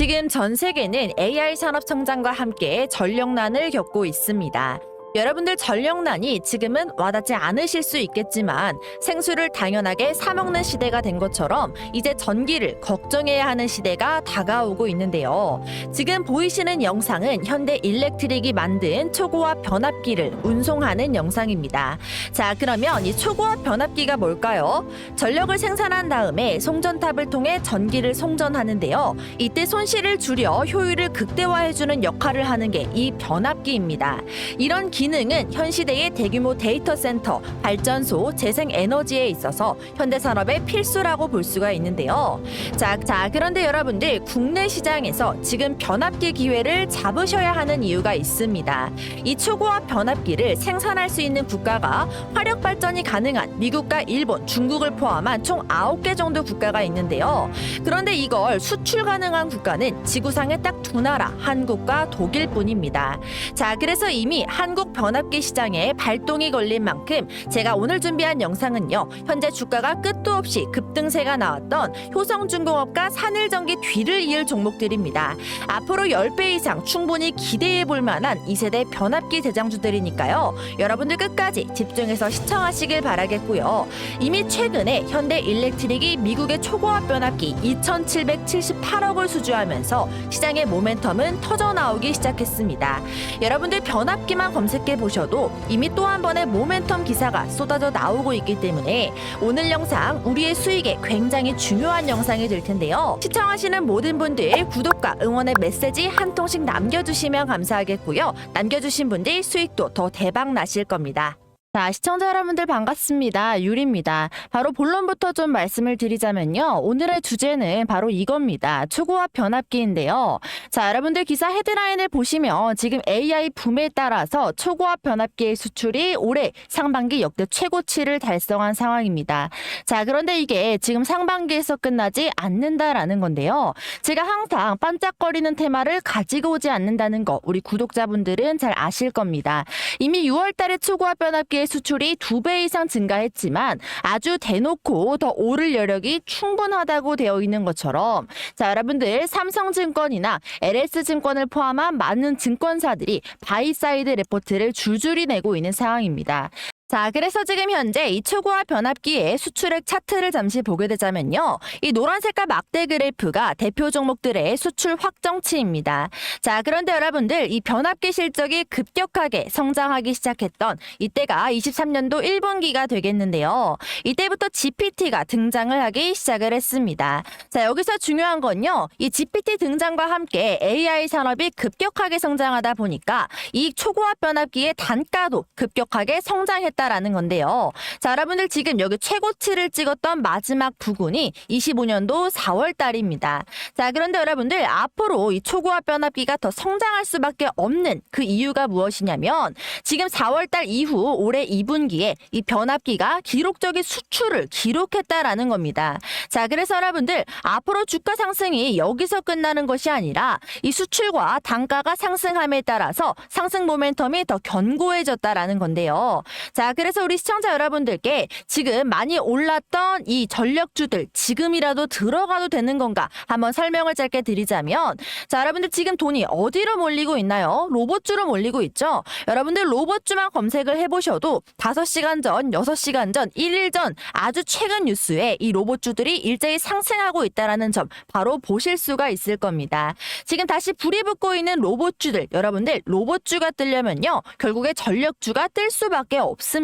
지금 전 세계는 AI 산업 성장과 함께 전력난을 겪고 있습니다. 여러분들 전력난이 지금은 와닿지 않으실 수 있겠지만 생수를 당연하게 사 먹는 시대가 된 것처럼 이제 전기를 걱정해야 하는 시대가 다가오고 있는데요. 지금 보이시는 영상은 현대 일렉트릭이 만든 초고압 변압기를 운송하는 영상입니다. 자, 그러면 이 초고압 변압기가 뭘까요? 전력을 생산한 다음에 송전탑을 통해 전기를 송전하는데요. 이때 손실을 줄여 효율을 극대화해주는 역할을 하는 게 이 변압기입니다. 이런 기 능은 현 시대의 대규모 데이터 센터, 발전소, 재생 에너지에 있어서 현대 산업의 필수라고 볼 수가 있는데요. 자, 자, 그런데 여러분들 국내 시장에서 지금 변압기 기회를 잡으셔야 하는 이유가 있습니다. 이 초고압 변압기를 생산할 수 있는 국가가 화력 발전이 가능한 미국과 일본, 중국을 포함한 총 9개 정도 국가가 있는데요. 그런데 이걸 수출 가능한 국가는 지구상에 딱 두 나라, 한국과 독일뿐입니다. 자, 그래서 이미 한국 변압기 시장에 발동이 걸린 만큼 제가 오늘 준비한 영상은요. 현재 주가가 끝도 없이 급등세가 나왔던 효성중공업과 산일전기 뒤를 이을 종목들입니다. 앞으로 10배 이상 충분히 기대해 볼 만한 2세대 변압기 대장주들이니까요. 여러분들 끝까지 집중해서 시청하시길 바라겠고요. 이미 최근에 현대 일렉트릭이 미국의 초고압 변압기 2,778억을 수주하면서 시장의 모멘텀은 터져 나오기 시작했습니다. 여러분들 변압기만 검색 해 보셔도 이미 또 한 번의 모멘텀 기사가 쏟아져 나오고 있기 때문에 오늘 영상 우리의 수익에 굉장히 중요한 영상이 될 텐데요. 시청하시는 모든 분들 구독과 응원의 메시지 한 통씩 남겨주시면 감사하겠고요. 남겨주신 분들 수익도 더 대박 나실 겁니다. 자, 시청자 여러분들 반갑습니다. 유리입니다. 바로 본론부터 좀 말씀을 드리자면요. 오늘의 주제는 바로 이겁니다. 초고압 변압기인데요. 자, 여러분들 기사 헤드라인을 보시면 지금 AI 붐에 따라서 초고압 변압기의 수출이 올해 상반기 역대 최고치를 달성한 상황입니다. 자, 그런데 이게 지금 상반기에서 끝나지 않는다라는 건데요. 제가 항상 반짝거리는 테마를 가지고 오지 않는다는 거 우리 구독자분들은 잘 아실 겁니다. 이미 6월 달에 초고압 변압기 의 수출이 두 배 이상 증가했지만 아주 대놓고 더 오를 여력이 충분하다고 되어 있는 것처럼 자, 여러분들 삼성증권이나 LS증권을 포함한 많은 증권사들이 바이사이드 레포트를 줄줄이 내고 있는 상황입니다. 자, 그래서 지금 현재 이 초고압 변압기의 수출액 차트를 잠시 보게 되자면요. 이 노란 색깔 막대 그래프가 대표 종목들의 수출 확정치입니다. 자, 그런데 여러분들 이 변압기 실적이 급격하게 성장하기 시작했던 이때가 23년도 1분기가 되겠는데요. 이때부터 GPT가 등장을 하기 시작을 했습니다. 자, 여기서 중요한 건요. 이 GPT 등장과 함께 AI 산업이 급격하게 성장하다 보니까 이 초고압 변압기의 단가도 급격하게 성장했다 라는 건데요. 자, 여러분들 지금 여기 최고치를 찍었던 마지막 부근이 25년도 4월 달입니다. 자, 그런데 여러분들 앞으로 이 초고압 변압기가 더 성장할 수밖에 없는 그 이유가 무엇이냐면 지금 4월 달 이후 올해 2분기에 이 변압기가 기록적인 수출을 기록했다라는 겁니다. 자, 그래서 여러분들 앞으로 주가 상승이 여기서 끝나는 것이 아니라 이 수출과 단가가 상승함에 따라서 상승 모멘텀이 더 견고해졌다라는 건데요. 자, 그래서 우리 시청자 여러분들께 지금 많이 올랐던 이 전력주들 지금이라도 들어가도 되는 건가 한번 설명을 짧게 드리자면 자, 여러분들 지금 돈이 어디로 몰리고 있나요? 로봇주로 몰리고 있죠. 여러분들 로봇주만 검색을 해보셔도 5시간 전, 6시간 전, 1일 전 아주 최근 뉴스에 이 로봇주들이 일제히 상승하고 있다라는 점 바로 보실 수가 있을 겁니다. 지금 다시 불이 붙고 있는 로봇주들 여러분들 로봇주가 뜨려면요 결국에 전력주가 뜰 수밖에 없습니다.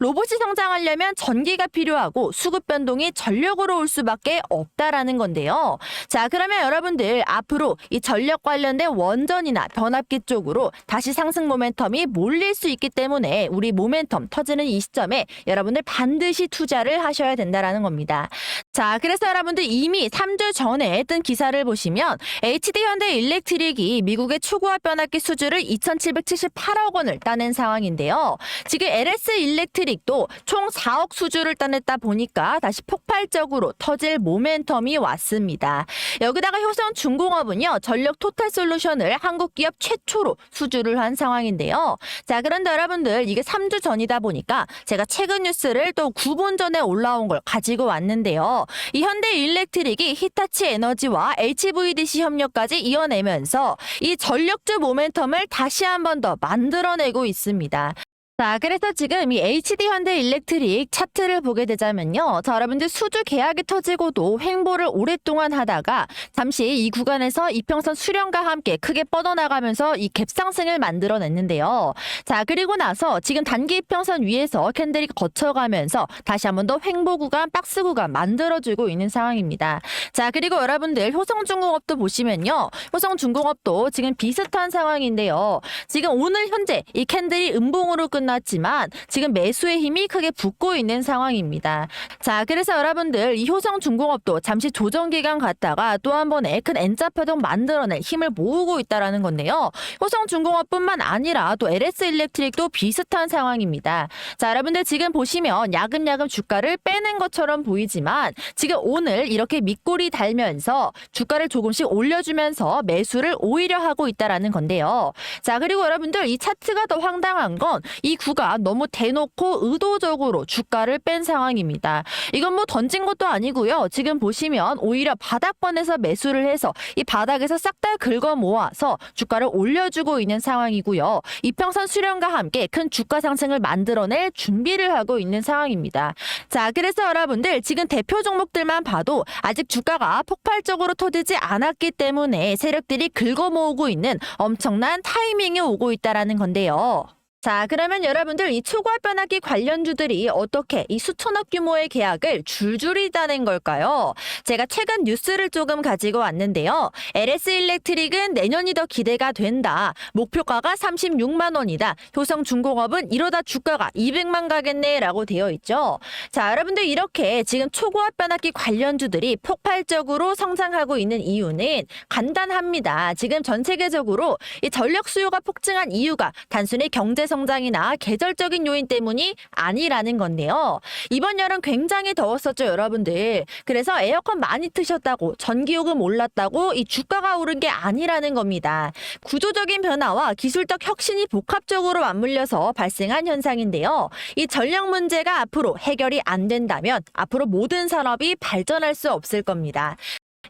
로봇이 성장하려면 전기가 필요하고 수급 변동이 전력으로 올 수밖에 없다라는 건데요. 자 그러면 여러분들 앞으로 이 전력 관련된 원전이나 변압기 쪽으로 다시 상승 모멘텀이 몰릴 수 있기 때문에 우리 모멘텀 터지는 이 시점에 여러분들 반드시 투자를 하셔야 된다라는 겁니다. 자, 그래서 여러분들 이미 3주 전에 뜬 기사를 보시면 HD 현대 일렉트릭이 미국의 초고압 변압기 수주를 2,778억 원을 따낸 상황인데요. 지금 LS 일렉트릭도 총 4억 수주를 따냈다 보니까 다시 폭발적으로 터질 모멘텀이 왔습니다. 여기다가 효성 중공업은요 전력 토탈 솔루션을 한국 기업 최초로 수주를 한 상황인데요. 자 그런데 여러분들 이게 3주 전이다 보니까 제가 최근 뉴스를 또 9분 전에 올라온 걸 가지고 왔는데요. 이 현대 일렉트릭이 히타치 에너지와 HVDC 협력까지 이어내면서 이 전력주 모멘텀을 다시 한 번 더 만들어내고 있습니다. 자, 그래서 지금 이 HD 현대 일렉트릭 차트를 보게 되자면요. 자, 여러분들 수주 계약이 터지고도 횡보를 오랫동안 하다가 잠시 이 구간에서 이평선 수렴과 함께 크게 뻗어나가면서 이 갭상승을 만들어냈는데요. 자, 그리고 나서 지금 단기 이평선 위에서 캔들이 거쳐가면서 다시 한번 더 횡보 구간, 박스 구간 만들어주고 있는 상황입니다. 자, 그리고 여러분들 효성중공업도 보시면요. 효성중공업도 지금 비슷한 상황인데요. 지금 오늘 현재 이 캔들이 음봉으로 끝 났지만 지금 매수의 힘이 크게 붙고 있는 상황입니다. 자, 그래서 여러분들 이 효성 중공업도 잠시 조정 기간 갔다가 또 한 번에 큰 N자 파동 만들어낼 힘을 모으고 있다라는 건데요. 효성 중공업뿐만 아니라 또 LS 일렉트릭도 비슷한 상황입니다. 자, 여러분들 지금 보시면 야금야금 주가를 빼는 것처럼 보이지만 지금 오늘 이렇게 밑골이 달면서 주가를 조금씩 올려주면서 매수를 오히려 하고 있다라는 건데요. 자, 그리고 여러분들 이 차트가 더 황당한 건 이 구간 너무 대놓고 의도적으로 주가를 뺀 상황입니다. 이건 뭐 던진 것도 아니고요. 지금 보시면 오히려 바닥권에서 매수를 해서 이 바닥에서 싹 다 긁어 모아서 주가를 올려주고 있는 상황이고요. 이평선 수렴과 함께 큰 주가 상승을 만들어낼 준비를 하고 있는 상황입니다. 자, 그래서 여러분들 지금 대표 종목들만 봐도 아직 주가가 폭발적으로 터지지 않았기 때문에 세력들이 긁어 모으고 있는 엄청난 타이밍이 오고 있다라는 건데요. 자, 그러면 여러분들 이 초과 변화기 관련주들이 어떻게 이 수천억 규모의 계약을 줄줄이 따낸 걸까요? 제가 최근 뉴스를 조금 가지고 왔는데요. LS 일렉트릭은 내년이 더 기대가 된다. 목표가가 36만 원이다. 효성 중공업은 이러다 주가가 200만 가겠네라고 되어 있죠. 자, 여러분들 이렇게 지금 초고압 변압기 관련주들이 폭발적으로 성장하고 있는 이유는 간단합니다. 지금 전 세계적으로 이 전력 수요가 폭증한 이유가 단순히 경제 성 장이나 계절적인 요인 때문이 아니라는 건데요. 이번 여름 굉장히 더웠었죠, 여러분들. 그래서 에어컨 많이 트셨다고 전기요금 올랐다고 이 주가가 오른 게 아니라는 겁니다. 구조적인 변화와 기술적 혁신이 복합적으로 맞물려서 발생한 현상인데요. 이 전력 문제가 앞으로 해결이 안 된다면 앞으로 모든 산업이 발전할 수 없을 겁니다.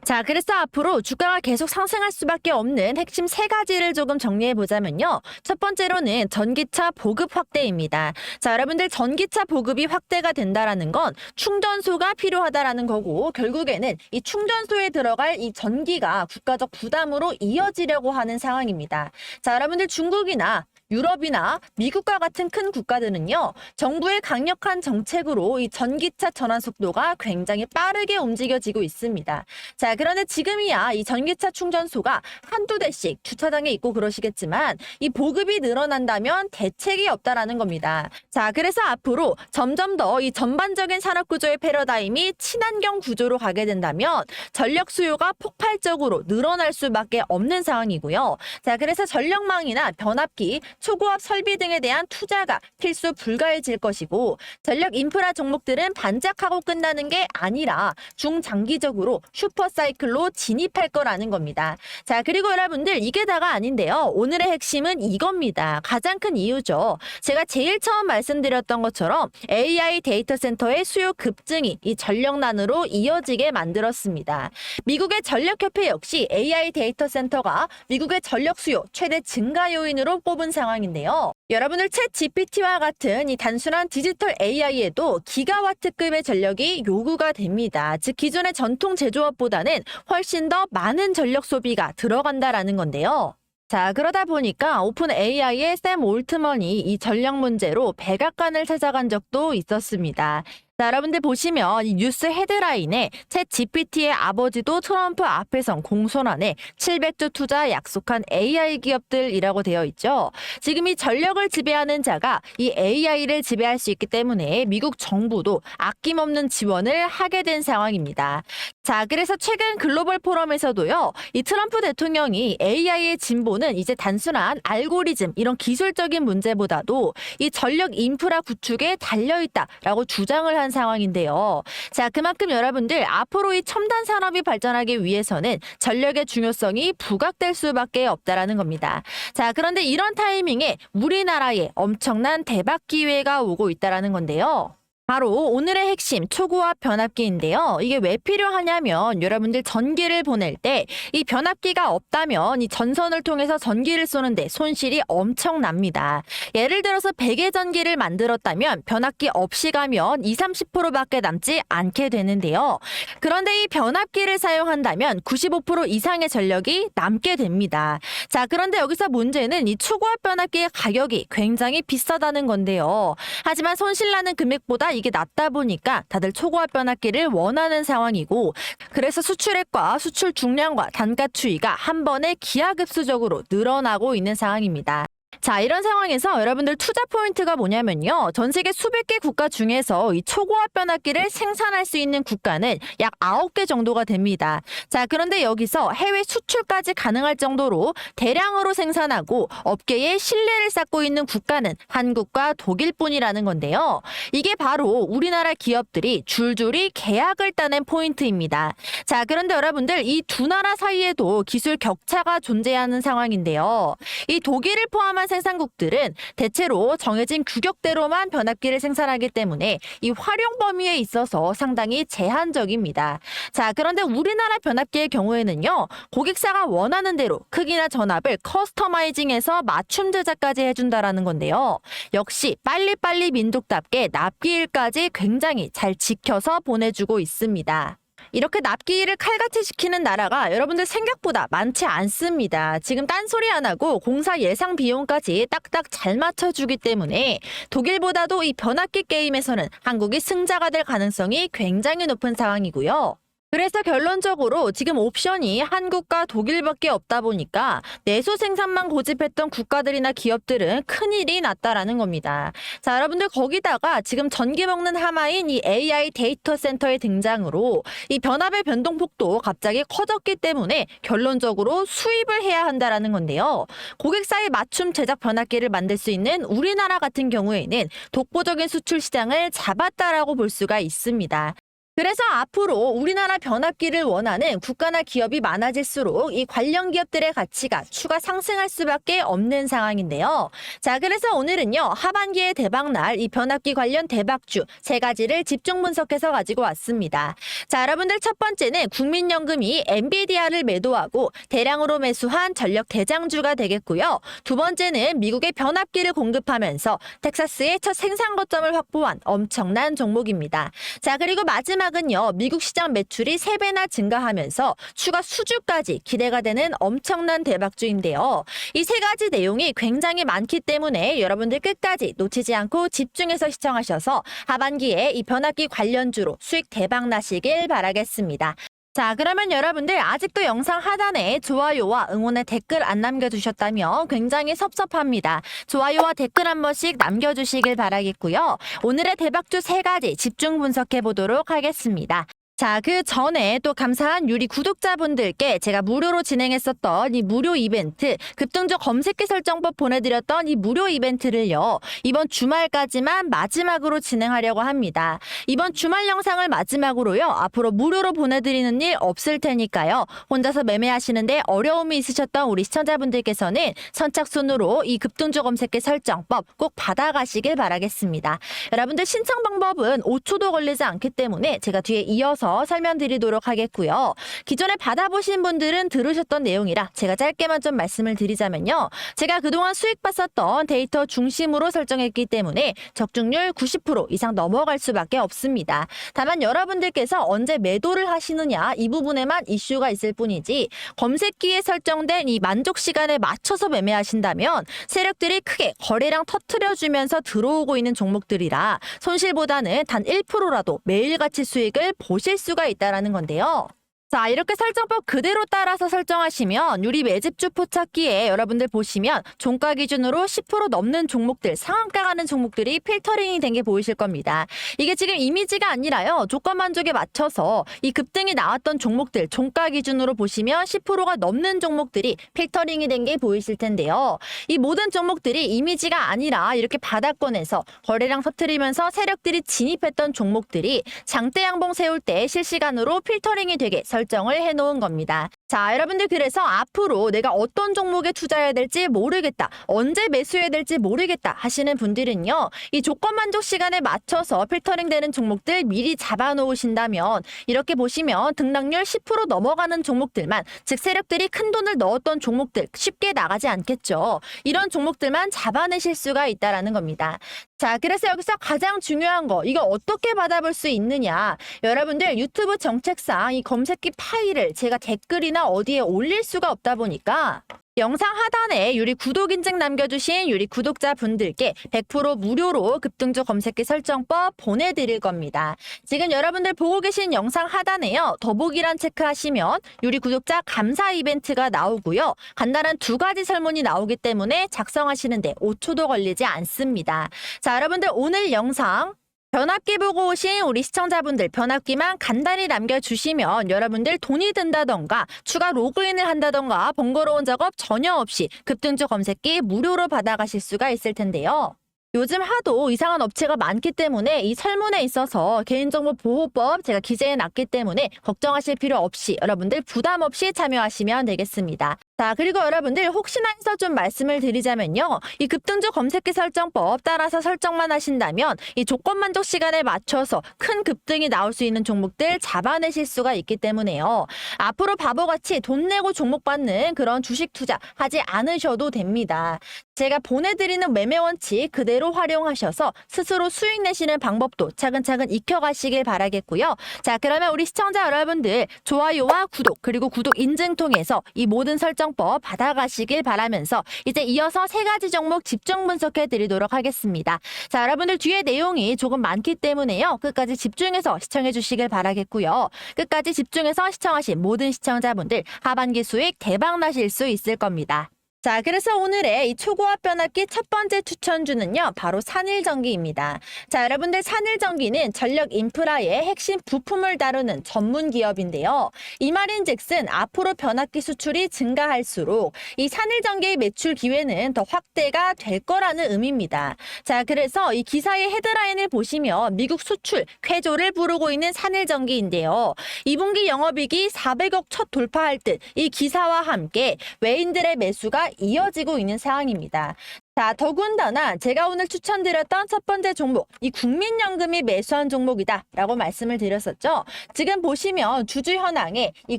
자, 그래서 앞으로 주가가 계속 상승할 수밖에 없는 핵심 세 가지를 조금 정리해 보자면요. 첫 번째로는 전기차 보급 확대입니다. 자, 여러분들 전기차 보급이 확대가 된다라는 건 충전소가 필요하다라는 거고 결국에는 이 충전소에 들어갈 이 전기가 국가적 부담으로 이어지려고 하는 상황입니다. 자, 여러분들 중국이나 유럽이나 미국과 같은 큰 국가들은요, 정부의 강력한 정책으로 이 전기차 전환 속도가 굉장히 빠르게 움직여지고 있습니다. 자, 그런데 지금이야 이 전기차 충전소가 한두 대씩 주차장에 있고 그러시겠지만 이 보급이 늘어난다면 대책이 없다라는 겁니다. 자, 그래서 앞으로 점점 더 이 전반적인 산업 구조의 패러다임이 친환경 구조로 가게 된다면 전력 수요가 폭발적으로 늘어날 수밖에 없는 상황이고요. 자, 그래서 전력망이나 변압기, 초고압 설비 등에 대한 투자가 필수 불가해질 것이고 전력 인프라 종목들은 반짝하고 끝나는 게 아니라 중장기적으로 슈퍼 사이클로 진입할 거라는 겁니다. 자, 그리고 여러분들 이게 다가 아닌데요. 오늘의 핵심은 이겁니다. 가장 큰 이유죠. 제가 제일 처음 말씀드렸던 것처럼 AI 데이터 센터의 수요 급증이 이 전력난으로 이어지게 만들었습니다. 미국의 전력협회 역시 AI 데이터 센터가 미국의 전력 수요 최대 증가 요인으로 꼽은 상황 인데요. 여러분들 챗 GPT와 같은 이 단순한 디지털 AI에도 기가와트급의 전력이 요구가 됩니다. 즉 기존의 전통 제조업보다는 훨씬 더 많은 전력 소비가 들어간다라는 건데요. 자, 그러다 보니까 오픈 AI의 샘 올트먼이 이 전력 문제로 백악관을 찾아간 적도 있었습니다. 자, 여러분들 보시면 이 뉴스 헤드라인에 챗 GPT의 아버지도 트럼프 앞에선 공손하네 700조 투자 약속한 AI 기업들이라고 되어 있죠. 지금 이 전력을 지배하는 자가 이 AI를 지배할 수 있기 때문에 미국 정부도 아낌없는 지원을 하게 된 상황입니다. 자, 그래서 최근 글로벌 포럼에서도요, 이 트럼프 대통령이 AI의 진보는 이제 단순한 알고리즘, 이런 기술적인 문제보다도 이 전력 인프라 구축에 달려 있다라고 주장을 한 상황인데요. 자, 그만큼 여러분들 앞으로 이 첨단 산업이 발전하기 위해서는 전력의 중요성이 부각될 수밖에 없다라는 겁니다. 자, 그런데 이런 타이밍에 우리나라에 엄청난 대박 기회가 오고 있다라는 건데요. 바로 오늘의 핵심 초고압 변압기인데요. 이게 왜 필요하냐면 여러분들 전기를 보낼 때 이 변압기가 없다면 이 전선을 통해서 전기를 쏘는데 손실이 엄청납니다. 예를 들어서 베개 전기를 만들었다면 변압기 없이 가면 2, 30%밖에 남지 않게 되는데요. 그런데 이 변압기를 사용한다면 95% 이상의 전력이 남게 됩니다. 자, 그런데 여기서 문제는 이 초고압 변압기의 가격이 굉장히 비싸다는 건데요. 하지만 손실나는 금액보다 이게 낮다 보니까 다들 초고압 변압기를 원하는 상황이고 그래서 수출액과 수출 중량과 단가 추이가 한 번에 기하급수적으로 늘어나고 있는 상황입니다. 자, 이런 상황에서 여러분들 투자 포인트가 뭐냐면요. 전 세계 수백 개 국가 중에서 이 초고압 변압기를 생산할 수 있는 국가는 약 9개 정도가 됩니다. 자, 그런데 여기서 해외 수출까지 가능할 정도로 대량으로 생산하고 업계에 신뢰를 쌓고 있는 국가는 한국과 독일뿐이라는 건데요. 이게 바로 우리나라 기업들이 줄줄이 계약을 따낸 포인트입니다. 자, 그런데 여러분들 이 두 나라 사이에도 기술 격차가 존재하는 상황인데요. 이 독일을 포함한 생산국들은 대체로 정해진 규격대로만 변압기를 생산하기 때문에 이 활용 범위에 있어서 상당히 제한적입니다. 자, 그런데 우리나라 변압기의 경우에는요, 고객사가 원하는 대로 크기나 전압을 커스터마이징해서 맞춤 제작까지 해준다라는 건데요. 역시 빨리빨리 민족답게 납기일까지 굉장히 잘 지켜서 보내주고 있습니다. 이렇게 납기일을 칼같이 시키는 나라가 여러분들 생각보다 많지 않습니다. 지금 딴소리 안 하고 공사 예상 비용까지 딱딱 잘 맞춰주기 때문에 독일보다도 이 변압기 게임에서는 한국이 승자가 될 가능성이 굉장히 높은 상황이고요. 그래서 결론적으로 지금 옵션이 한국과 독일밖에 없다 보니까 내수 생산만 고집했던 국가들이나 기업들은 큰일이 났다라는 겁니다. 자, 여러분들 거기다가 지금 전기 먹는 하마인 이 AI 데이터 센터의 등장으로 이 변압의 변동폭도 갑자기 커졌기 때문에 결론적으로 수입을 해야 한다라는 건데요. 고객사의 맞춤 제작 변압기를 만들 수 있는 우리나라 같은 경우에는 독보적인 수출 시장을 잡았다라고 볼 수가 있습니다. 그래서 앞으로 우리나라 변압기를 원하는 국가나 기업이 많아질수록 이 관련 기업들의 가치가 추가 상승할 수밖에 없는 상황인데요. 자, 그래서 오늘은요, 하반기의 대박날 이 변압기 관련 대박주 세 가지를 집중 분석해서 가지고 왔습니다. 자, 여러분들 첫 번째는 국민연금이 엔비디아를 매도하고 대량으로 매수한 전력 대장주가 되겠고요. 두 번째는 미국의 변압기를 공급하면서 텍사스의 첫 생산 거점을 확보한 엄청난 종목입니다. 자, 그리고 마지막 은요. 미국 시장 매출이 3배나 증가하면서 추가 수주까지 기대가 되는 엄청난 대박주인데요. 이 세 가지 내용이 굉장히 많기 때문에 여러분들 끝까지 놓치지 않고 집중해서 시청하셔서 하반기에 이 변압기 관련주로 수익 대박 나시길 바라겠습니다. 자, 그러면 여러분들 아직도 영상 하단에 좋아요와 응원의 댓글 안 남겨주셨다면 굉장히 섭섭합니다. 좋아요와 댓글 한 번씩 남겨주시길 바라겠고요. 오늘의 대박주 세 가지 집중 분석해 보도록 하겠습니다. 자, 그 전에 또 감사한 유리 구독자분들께 제가 무료로 진행했었던 이 무료 이벤트, 급등주 검색기 설정법 보내드렸던 이 무료 이벤트를요, 이번 주말까지만 마지막으로 진행하려고 합니다. 이번 주말 영상을 마지막으로요, 앞으로 무료로 보내드리는 일 없을 테니까요, 혼자서 매매하시는데 어려움이 있으셨던 우리 시청자분들께서는 선착순으로 이 급등주 검색기 설정법 꼭 받아가시길 바라겠습니다. 여러분들 신청 방법은 5초도 걸리지 않기 때문에 제가 뒤에 이어서 이어서 설명드리도록 하겠고요. 기존에 받아보신 분들은 들으셨던 내용이라 제가 짧게만 좀 말씀을 드리자면요. 제가 그동안 수익 봤었던 데이터 중심으로 설정했기 때문에 적중률 90% 이상 넘어갈 수밖에 없습니다. 다만 여러분들께서 언제 매도를 하시느냐 이 부분에만 이슈가 있을 뿐이지 검색기에 설정된 이 만족 시간에 맞춰서 매매하신다면 세력들이 크게 거래량 터트려주면서 들어오고 있는 종목들이라 손실보다는 단 1%라도 매일같이 수익을 보실 수가 있다라는 건데요. 자, 이렇게 설정법 그대로 따라서 설정하시면 유리 매집주 포착기에 여러분들 보시면 종가 기준으로 10% 넘는 종목들, 상한가 가는 종목들이 필터링이 된 게 보이실 겁니다. 이게 지금 이미지가 아니라요. 조건 만족에 맞춰서 이 급등이 나왔던 종목들, 종가 기준으로 보시면 10%가 넘는 종목들이 필터링이 된 게 보이실 텐데요. 이 모든 종목들이 이미지가 아니라 이렇게 바닥권에서 거래량 터트리면서 세력들이 진입했던 종목들이 장대 양봉 세울 때 실시간으로 필터링이 되게 설 정을 해놓은 겁니다. 자, 여러분들 그래서 앞으로 내가 어떤 종목에 투자해야 될지 모르겠다, 언제 매수해야 될지 모르겠다 하시는 분들은요, 이 조건 만족 시간에 맞춰서 필터링 되는 종목들 미리 잡아 놓으신다면 이렇게 보시면 등락률 10% 넘어가는 종목들만, 즉 세력들이 큰 돈을 넣었던 종목들 쉽게 나가지 않겠죠. 이런 종목들만 잡아내실 수가 있다라는 겁니다. 자, 그래서 여기서 가장 중요한 거, 이거 어떻게 받아볼 수 있느냐. 여러분들 유튜브 정책상 이 검색기 파일을 제가 댓글이나 어디에 올릴 수가 없다 보니까 영상 하단에 유리 구독 인증 남겨주신 유리 구독자분들께 100% 무료로 급등주 검색기 설정법 보내드릴 겁니다. 지금 여러분들 보고 계신 영상 하단에요. 더보기란 체크하시면 유리 구독자 감사 이벤트가 나오고요. 간단한 두 가지 설문이 나오기 때문에 작성하시는데 5초도 걸리지 않습니다. 자, 여러분들 오늘 영상 변압기 보고 오신 우리 시청자분들 변압기만 간단히 남겨주시면 여러분들 돈이 든다던가 추가 로그인을 한다던가 번거로운 작업 전혀 없이 급등주 검색기 무료로 받아가실 수가 있을 텐데요. 요즘 하도 이상한 업체가 많기 때문에 이 설문에 있어서 개인정보 보호법 제가 기재해 놨기 때문에 걱정하실 필요 없이 여러분들 부담 없이 참여하시면 되겠습니다. 자, 그리고 여러분들 혹시나 해서 좀 말씀을 드리자면요. 이 급등주 검색기 설정법 따라서 설정만 하신다면 이 조건 만족 시간에 맞춰서 큰 급등이 나올 수 있는 종목들 잡아내실 수가 있기 때문에요. 앞으로 바보같이 돈 내고 종목 받는 그런 주식 투자 하지 않으셔도 됩니다. 제가 보내드리는 매매 원칙 그대로 활용하셔서 스스로 수익 내시는 방법도 차근차근 익혀가시길 바라겠고요. 자, 그러면 우리 시청자 여러분들 좋아요와 구독 그리고 구독 인증 통해서 이 모든 설정 법 받아가시길 바라면서 이제 이어서 세 가지 종목 집중 분석해 드리도록 하겠습니다. 자, 여러분들 뒤에 내용이 조금 많기 때문에요. 끝까지 집중해서 시청해 주시길 바라겠고요. 끝까지 집중해서 시청하신 모든 시청자분들 하반기 수익 대박 나실 수 있을 겁니다. 자, 그래서 오늘의 이 초고압 변압기 첫 번째 추천주는요, 바로 산일전기입니다. 자, 여러분들 산일전기는 전력 인프라의 핵심 부품을 다루는 전문 기업인데요. 이 말인 즉슨 앞으로 변압기 수출이 증가할수록 이 산일전기의 매출 기회는 더 확대가 될 거라는 의미입니다. 자, 그래서 이 기사의 헤드라인을 보시면 미국 수출 쾌조를 부르고 있는 산일전기인데요. 2분기 영업이익이 400억 첫 돌파할 듯 이 기사와 함께 외인들의 매수가 이어지고 있는 상황입니다. 자, 더군다나 제가 오늘 추천드렸던 첫 번째 종목, 이 국민연금이 매수한 종목이다 라고 말씀을 드렸었죠. 지금 보시면 주주 현황에 이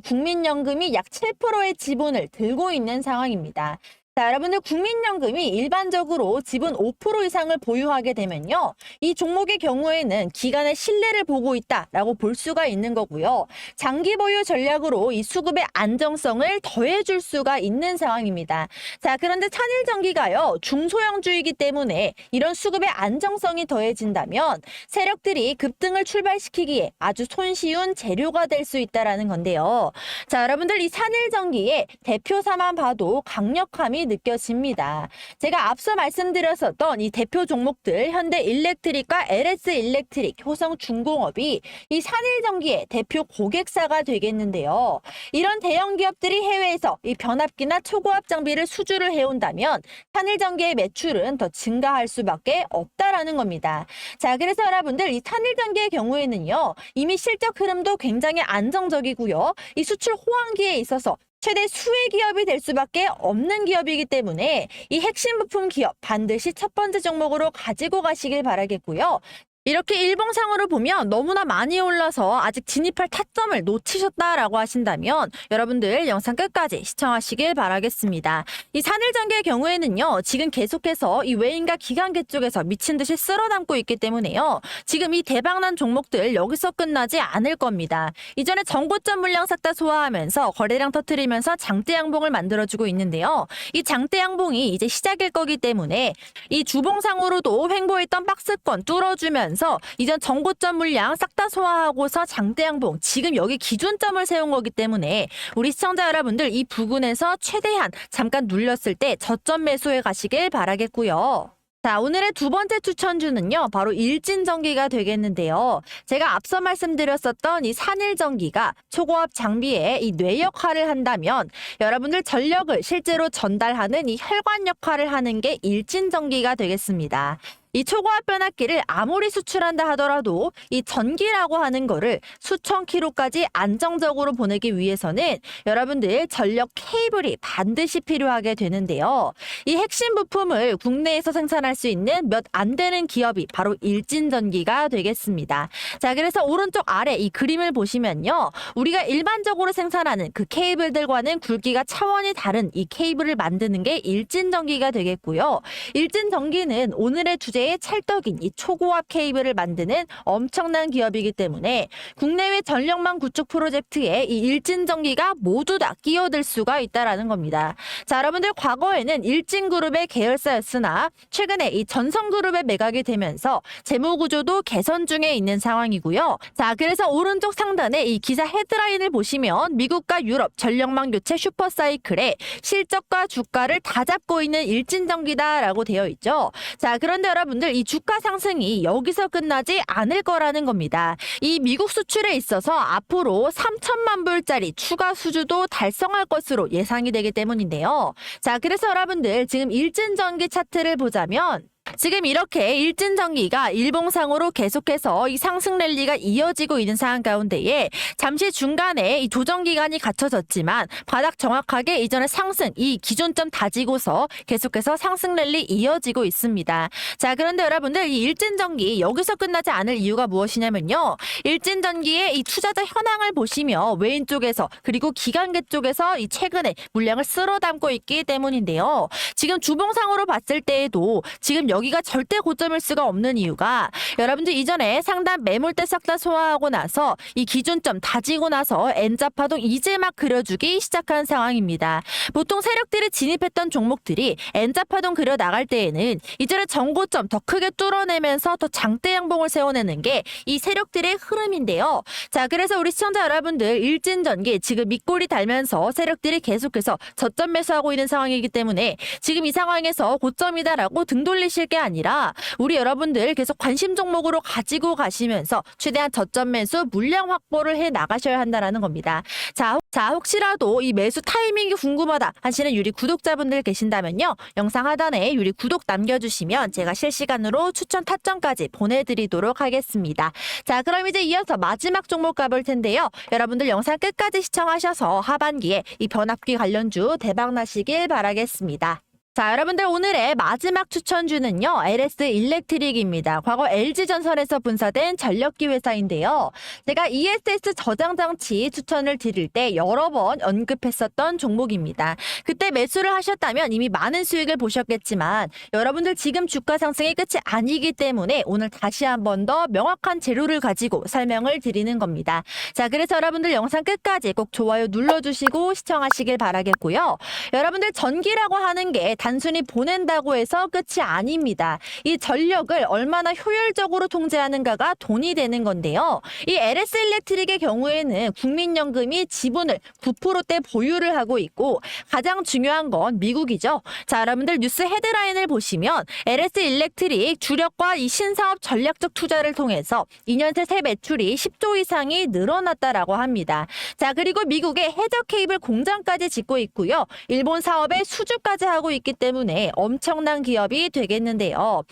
국민연금이 약 7%의 지분을 들고 있는 상황입니다. 자, 여러분들 국민연금이 일반적으로 지분 5% 이상을 보유하게 되면요. 이 종목의 경우에는 기간의 신뢰를 보고 있다라고 볼 수가 있는 거고요. 장기 보유 전략으로 이 수급의 안정성을 더해줄 수가 있는 상황입니다. 자, 그런데 찬일전기가요. 중소형주이기 때문에 이런 수급의 안정성이 더해진다면 세력들이 급등을 출발시키기에 아주 손쉬운 재료가 될 수 있다라는 건데요. 자, 여러분들 이 산일전기의 대표사만 봐도 강력함이 느껴집니다. 제가 앞서 말씀드렸었던 이 대표 종목들 현대 일렉트릭과 LS 일렉트릭, 효성 중공업이 이 산일전기의 대표 고객사가 되겠는데요. 이런 대형 기업들이 해외에서 이 변압기나 초고압 장비를 수주를 해온다면 산일전기의 매출은 더 증가할 수밖에 없다라는 겁니다. 자, 그래서 여러분들 이 산일전기의 경우에는요. 이미 실적 흐름도 굉장히 안정적이고요. 이 수출 호황기에 있어서 최대 수혜 기업이 될 수밖에 없는 기업이기 때문에 이 핵심 부품 기업 반드시 첫 번째 종목으로 가지고 가시길 바라겠고요. 이렇게 일봉상으로 보면 너무나 많이 올라서 아직 진입할 타점을 놓치셨다라고 하신다면 여러분들 영상 끝까지 시청하시길 바라겠습니다. 이 산일전기의 경우에는요, 지금 계속해서 이 외인과 기관계 쪽에서 미친 듯이 쓸어담고 있기 때문에요. 지금 이 대박난 종목들 여기서 끝나지 않을 겁니다. 이전에 정고점 물량 싹 다 소화하면서 거래량 터트리면서 장대 양봉을 만들어주고 있는데요. 이 장대 양봉이 이제 시작일 거기 때문에 이 주봉상으로도 횡보했던 박스권 뚫어주면 서 이전 정고점 물량 싹 다 소화하고서 장대 양봉 지금 여기 기준점을 세운 거기 때문에 우리 시청자 여러분들 이 부근에서 최대한 잠깐 눌렸을 때 저점 매수해 가시길 바라겠고요. 자, 오늘의 두 번째 추천주는요, 바로 일진전기가 되겠는데요. 제가 앞서 말씀드렸었던 이 산일전기가 초고압 장비에 이 뇌 역할을 한다면 여러분들 전력을 실제로 전달하는 이 혈관 역할을 하는 게 일진전기가 되겠습니다. 이 초고압 변압기를 아무리 수출한다 하더라도 이 전기라고 하는 거를 수천 킬로까지 안정적으로 보내기 위해서는 여러분들 전력 케이블이 반드시 필요하게 되는데요. 이 핵심 부품을 국내에서 생산할 수 있는 몇 안 되는 기업이 바로 일진전기가 되겠습니다. 자, 그래서 오른쪽 아래 이 그림을 보시면요. 우리가 일반적으로 생산하는 그 케이블들과는 굵기가 차원이 다른 이 케이블을 만드는 게 일진전기가 되겠고요. 일진전기는 오늘의 주제 의 찰떡인 이 초고압 케이블을 만드는 엄청난 기업이기 때문에 국내외 전력망 구축 프로젝트에 이 일진전기가 모두 다 끼어들 수가 있다라는 겁니다. 자, 여러분들 과거에는 일진그룹의 계열사였으나 최근에 이 전성그룹에 매각이 되면서 재무 구조도 개선 중에 있는 상황이고요. 자, 그래서 오른쪽 상단에 이 기사 헤드라인을 보시면 미국과 유럽 전력망 교체 슈퍼사이클에 실적과 주가를 다 잡고 있는 일진전기다라고 되어 있죠. 자, 그런데 여러분 들 이 주가 상승이 여기서 끝나지 않을 거라는 겁니다. 이 미국 수출에 있어서 앞으로 3천만 불짜리 추가 수주도 달성할 것으로 예상이 되기 때문인데요. 자, 그래서 여러분들 지금 일진 전기 차트를 보자면 지금 이렇게 일진전기가 일봉상으로 계속해서 이 상승 랠리가 이어지고 있는 상황 가운데에 잠시 중간에 이 조정 기간이 갖춰졌지만 바닥 정확하게 이전에 상승 이 기존점 다지고서 계속해서 상승 랠리 이어지고 있습니다. 자 그런데 여러분들 이 일진전기 여기서 끝나지 않을 이유가 무엇이냐면요. 일진전기의 이 투자자 현황을 보시며 외인 쪽에서 그리고 기관계 쪽에서 이 최근에 물량을 쓸어 담고 있기 때문인데요. 지금 주봉상으로 봤을 때에도 지금 여기 가 절대 고점일 수가 없는 이유가 여러분들 이전에 상단 매물대 싹 다 소화하고 나서 이 기준점 다지고 나서 N자 파동 이제 막 그려주기 시작한 상황입니다. 보통 세력들이 진입했던 종목들이 N자 파동 그려 나갈 때에는 이전에 정고점 더 크게 뚫어내면서 더 장대 양봉을 세워내는 게 이 세력들의 흐름인데요. 자, 그래서 우리 시청자 여러분들 일진전기 지금 밑골이 달면서 세력들이 계속해서 저점 매수하고 있는 상황이기 때문에 지금 이 상황에서 고점이다라고 등 돌리실 게 아니라 우리 여러분들 계속 관심 종목으로 가지고 가시면서 최대한 저점 매수 물량 확보를 해 나가셔야 한다라는 겁니다. 자, 혹- 자 혹시라도 이 매수 타이밍이 궁금하다 하시는 유리 구독자분들 계신다면요. 영상 하단에 유리 구독 남겨주시면 제가 실시간으로 추천 타점까지 보내드리도록 하겠습니다. 자, 그럼 이제 이어서 마지막 종목 가볼 텐데요. 여러분들 영상 끝까지 시청하셔서 하반기에 이 변압기 관련주 대박 나시길 바라겠습니다. 자, 여러분들 오늘의 마지막 추천주는요. LS 일렉트릭입니다. 과거 LG전선에서 분사된 전력기 회사인데요. 제가 ESS 저장 장치 추천을 드릴 때 여러 번 언급했었던 종목입니다. 그때 매수를 하셨다면 이미 많은 수익을 보셨겠지만 여러분들 지금 주가 상승이 끝이 아니기 때문에 오늘 다시 한 번 더 명확한 재료를 가지고 설명을 드리는 겁니다. 자, 그래서 여러분들 영상 끝까지 꼭 좋아요 눌러주시고 시청하시길 바라겠고요. 여러분들 전기라고 하는 게 단 순히 보낸다고 해서 끝이 아닙니다. 이 전력을 얼마나 효율적으로 통제하는가가 돈이 되는 건데요. 이 LS 일렉트릭의 경우에는 국민연금이 지분을 9%대 보유를 하고 있고 가장 중요한 건 미국이죠. 자, 여러분들 뉴스 헤드라인을 보시면 LS 일렉트릭 주력과 이 신사업 전략적 투자를 통해서 2년 새 새 매출이 10조 이상이 늘어났다라고 합니다. 자, 그리고 미국의 해저 케이블 공장까지 짓고 있고요. 일본 사업에 수주까지 하고 있기 때문에 엄청난 기업이 되겠는데요.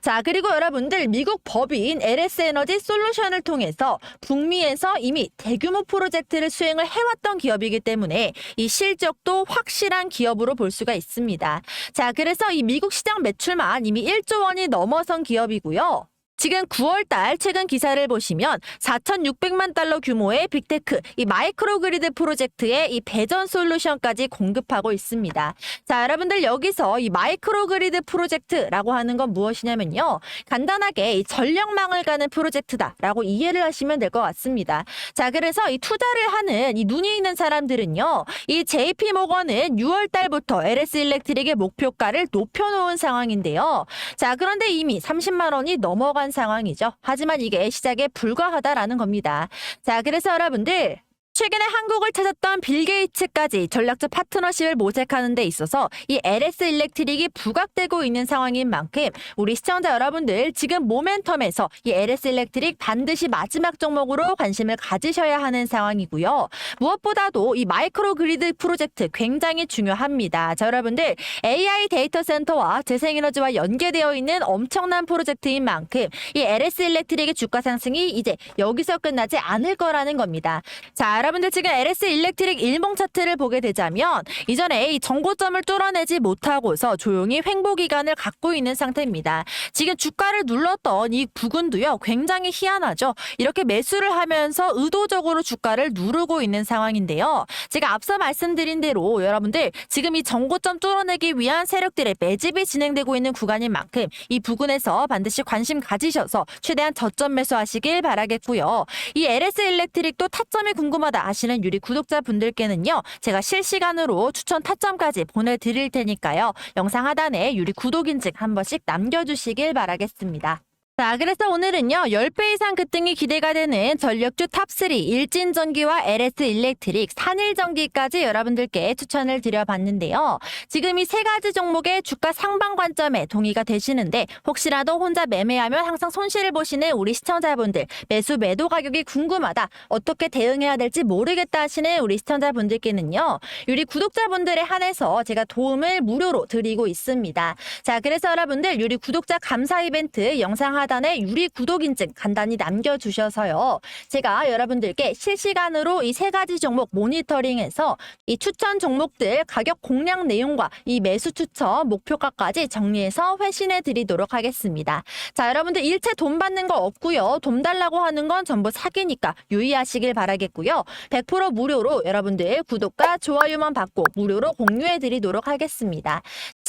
자, 그리고 여러분들 미국 법인 LS 에너지 솔루션을 통해서 북미에서 이미 대규모 프로젝트를 수행을 해왔던 기업이기 때문에 이 실적도 확실한 기업으로 볼 수가 있습니다. 자, 그래서 이 미국 시장 매출만 이미 1조 원이 넘어선 기업이고요. 지금 9월달 최근 기사를 보시면 4,600만 달러 규모의 빅테크 이 마이크로그리드 프로젝트의 이 배전 솔루션까지 공급하고 있습니다. 자, 여러분들 여기서 이 마이크로그리드 프로젝트라고 하는 건 무엇이냐면요. 간단하게 이 전력망을 가는 프로젝트다라고 이해를 하시면 될 것 같습니다. 자, 그래서 이 투자를 하는 이 눈이 있는 사람들은요. 이 JP 모건은 6월 달부터 LS 일렉트릭의 목표가를 높여놓은 상황인데요. 자, 그런데 이미 30만 원이 넘어간 상황이죠. 하지만 이게 시작에 불과하다라는 겁니다. 자, 그래서 여러분들 최근에 한국을 찾았던 빌 게이츠까지 전략적 파트너십을 모색하는 데 있어서 이 LS 일렉트릭이 부각되고 있는 상황인 만큼 우리 시청자 여러분들 지금 모멘텀에서 이 LS 일렉트릭 반드시 마지막 종목으로 관심을 가지셔야 하는 상황이고요. 무엇보다도 이 마이크로 그리드 프로젝트 굉장히 중요합니다. 자, 여러분들 AI 데이터 센터와 재생에너지와 연계되어 있는 엄청난 프로젝트인 만큼 이 LS 일렉트릭의 주가 상승이 이제 여기서 끝나지 않을 거라는 겁니다. 자, 여러분 들 지금 LS 일렉트릭 일봉 차트를 보게 되자면 이전에 이 정고점을 뚫어내지 못하고서 조용히 횡보 기간을 갖고 있는 상태입니다. 지금 주가를 눌렀던 이 부근도요, 굉장히 희한하죠. 이렇게 매수를 하면서 의도적으로 주가를 누르고 있는 상황인데요. 제가 앞서 말씀드린 대로 여러분들 지금 이 정고점 뚫어내기 위한 세력들의 매집이 진행되고 있는 구간인 만큼 이 부근에서 반드시 관심 가지셔서 최대한 저점 매수하시길 바라겠고요. 이 LS 일렉트릭도 타점이 궁금 하다 하시는 유리 구독자분들께는요. 제가 실시간으로 추천 타점까지 보내드릴 테니까요. 영상 하단에 유리 구독 인증 한 번씩 남겨주시길 바라겠습니다. 자, 그래서 오늘은요, 10배 이상 급등이 기대가 되는 전력주 탑3 일진전기와 LS 일렉트릭, 산일전기까지 여러분들께 추천을 드려봤는데요. 지금 이 세 가지 종목의 주가 상방 관점에 동의가 되시는데, 혹시라도 혼자 매매하면 항상 손실을 보시는 우리 시청자분들, 매수 매도 가격이 궁금하다, 어떻게 대응해야 될지 모르겠다 하시는 우리 시청자분들께는요, 유리 구독자분들에 한해서 제가 도움을 무료로 드리고 있습니다. 자, 그래서 여러분들 유리 구독자 감사 이벤트 영상 하단 에 유리 구독 인증 간단히 남겨주셔서요. 제가 여러분들께 실시간으로 이 세 가지 종목 모니터링해서 이 추천 종목들 가격 공략 내용과 이 매수 추천 목표가까지 정리해서 회신해 드리도록 하겠습니다. 자, 여러분들 일체 돈 받는 거 없고요. 돈 달라고 하는 건 전부 사기니까 유의하시길 바라겠고요. 100% 무료로 여러분들 구독과 좋아요만 받고 무료로 공유해 드리도록 하겠습니다.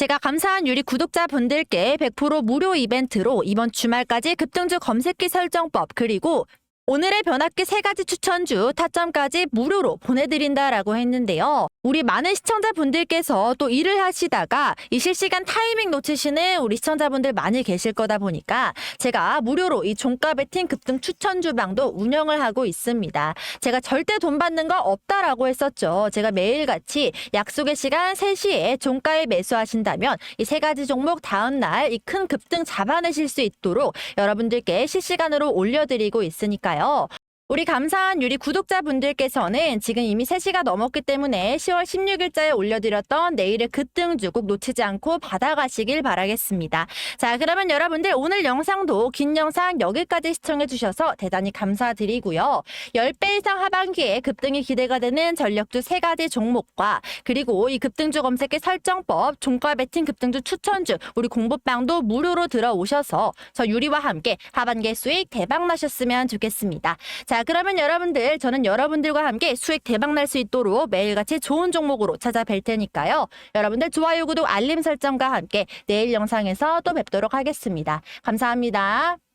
제가 감사한 유리 구독자분들께 100% 무료 이벤트로 이번 주말까지 급등주 검색기 설정법 그리고 오늘의 변압기 세 가지 추천주 타점까지 무료로 보내드린다라고 했는데요. 우리 많은 시청자분들께서 또 일을 하시다가 이 실시간 타이밍 놓치시는 우리 시청자분들 많이 계실 거다 보니까 제가 무료로 이 종가 베팅 급등 추천주 방도 운영을 하고 있습니다. 제가 절대 돈 받는 거 없다라고 했었죠. 제가 매일같이 약속의 시간 3시에 종가에 매수하신다면 이 세 가지 종목 다음날 이 큰 급등 잡아내실 수 있도록 여러분들께 실시간으로 올려드리고 있으니까 요. 우리 감사한 유리 구독자분들께서는 지금 이미 3시가 넘었기 때문에 10월 16일자에 올려드렸던 내일의 급등주 꼭 놓치지 않고 받아가시길 바라겠습니다. 자, 그러면 여러분들 오늘 영상도 긴 영상 여기까지 시청해주셔서 대단히 감사드리고요. 10배 이상 하반기에 급등이 기대가 되는 전력주 3가지 종목과 그리고 이 급등주 검색기 설정법, 종가 배팅 급등주 추천주, 우리 공부방도 무료로 들어오셔서 저 유리와 함께 하반기 수익 대박 나셨으면 좋겠습니다. 자, 그러면 여러분들, 저는 여러분들과 함께 수익 대박 날 수 있도록 매일같이 좋은 종목으로 찾아뵐 테니까요. 여러분들 좋아요, 구독, 알림 설정과 함께 내일 영상에서 또 뵙도록 하겠습니다. 감사합니다.